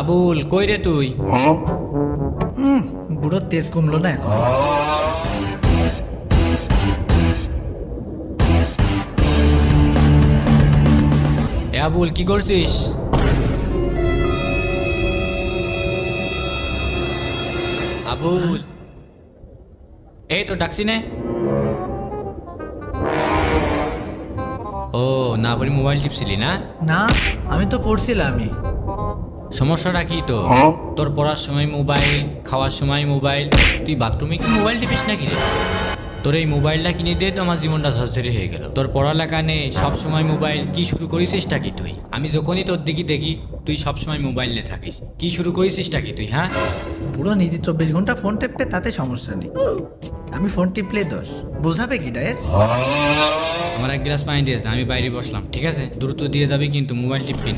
আবুল কই রে তুই? বুড়ো তেজ কমলো না এখন। এ আবুল কি করছিস? আবুল। এই তো ডাকছি নে। ও না বলি মোবাইল টিপছিলি না? না আমি তো পড়ছিলামই। সমস্যাটা কি তো। তোর পড়ার সময় মোবাইল খাওয়ার সময় মোবাইল। তুই বাথরুমে কি মোবাইল টিপিস নাকি রে? তোর এই মোবাইলটা কিনে দিয়ে তো আমার জীবনটা ঝরঝরি হয়ে গেল। তোর পড়ালেখা নেই সব সময় মোবাইল। কি শুরু করেছিসটা কি তুই? আমি যখনই তোর দিকে দেখি তুই সব সময় মোবাইল নিয়ে থাকিস। কি শুরু করেছিসটা কি তুই হ্যাঁ? পুরো নিজে চব্বিশ ঘণ্টা ফোন টিপবে তাতে সমস্যা নেই। আমি ফোন টিপলে দোষ। বোঝাবে কি ডায়ের? আমার এক গ্লাস পানি দিয়েছে আমি বাইরে বসলাম ঠিক আছে? দ্রুত দিয়ে যাবি কিন্তু মোবাইল টিপবি